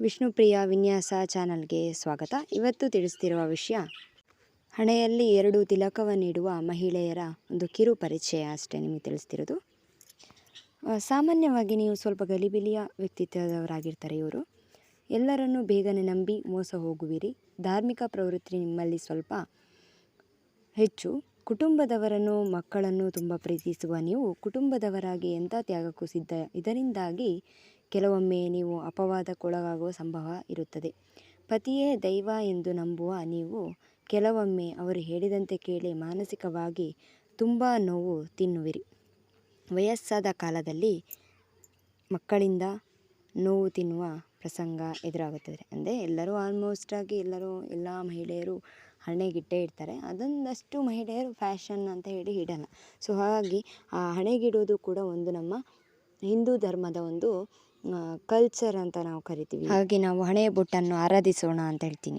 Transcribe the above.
ವಿಷ್ಣುಪ್ರಿಯ ವಿನ್ಯಾಸ ಚಾನಲ್ಗೆ ಸ್ವಾಗತ. ಇವತ್ತು ತಿಳಿಸ್ತಿರುವ ವಿಷಯ, ಹಣೆಯಲ್ಲಿ ಎರಡು ತಿಲಕವನ್ನಿಡುವ ಮಹಿಳೆಯರ ಒಂದು ಕಿರು ಪರಿಚಯ ಅಷ್ಟೇ ನಿಮಗೆ ತಿಳಿಸ್ತಿರೋದು. ಸಾಮಾನ್ಯವಾಗಿ ನೀವು ಸ್ವಲ್ಪ ಗಲಿಬಿಲಿಯ ವ್ಯಕ್ತಿತ್ವದವರಾಗಿರ್ತಾರೆ ಇವರು. ಎಲ್ಲರನ್ನೂ ಬೇಗನೆ ನಂಬಿ ಮೋಸ ಹೋಗುವಿರಿ. ಧಾರ್ಮಿಕ ಪ್ರವೃತ್ತಿ ನಿಮ್ಮಲ್ಲಿ ಸ್ವಲ್ಪ ಹೆಚ್ಚು. ಕುಟುಂಬದವರನ್ನು, ಮಕ್ಕಳನ್ನು ತುಂಬ ಪ್ರೀತಿಸುವ ನೀವು ಕುಟುಂಬದವರಾಗಿ ಎಂಥ ತ್ಯಾಗಕ್ಕೂ ಸಿದ್ಧ ಇದರಿಂದಾಗಿ ಕೆಲವೊಮ್ಮೆ ನೀವು ಅಪವಾದಕ್ಕೊಳಗಾಗುವ ಸಂಭವ ಇರುತ್ತದೆ. ಪತಿಯೇ ದೈವ ಎಂದು ನಂಬುವ ನೀವು ಕೆಲವೊಮ್ಮೆ ಅವರು ಹೇಳಿದಂತೆ ಕೇಳಿ ಮಾನಸಿಕವಾಗಿ ತುಂಬ ನೋವು ತಿನ್ನುವಿರಿ. ವಯಸ್ಸಾದ ಕಾಲದಲ್ಲಿ ಮಕ್ಕಳಿಂದ ನೋವು ತಿನ್ನುವ ಪ್ರಸಂಗ ಎದುರಾಗುತ್ತದೆ. ಅಂದರೆ ಎಲ್ಲರೂ ಆಲ್ಮೋಸ್ಟ್ ಆಗಿ ಎಲ್ಲರೂ ಎಲ್ಲ ಮಹಿಳೆಯರು ಹಣೆಗಿಟ್ಟೇ ಇಡ್ತಾರೆ. ಅದೊಂದಷ್ಟು ಮಹಿಳೆಯರು ಫ್ಯಾಷನ್ ಅಂತ ಹೇಳಿ ಇಡಲ್ಲ. ಸೊ ಹಾಗಾಗಿ ಆ ಹಣೆಗಿಡೋದು ಕೂಡ ಒಂದು ನಮ್ಮ ಹಿಂದೂ ಧರ್ಮದ ಒಂದು ಕಲ್ಚರ್ ಅಂತ ನಾವು ಕರಿತೀವಿ. ಹಾಗೆ ನಾವು ಹಣೆಯ ಬೊಟ್ಟನ್ನು ಆರಾಧಿಸೋಣ ಅಂತ ಹೇಳ್ತೀನಿ.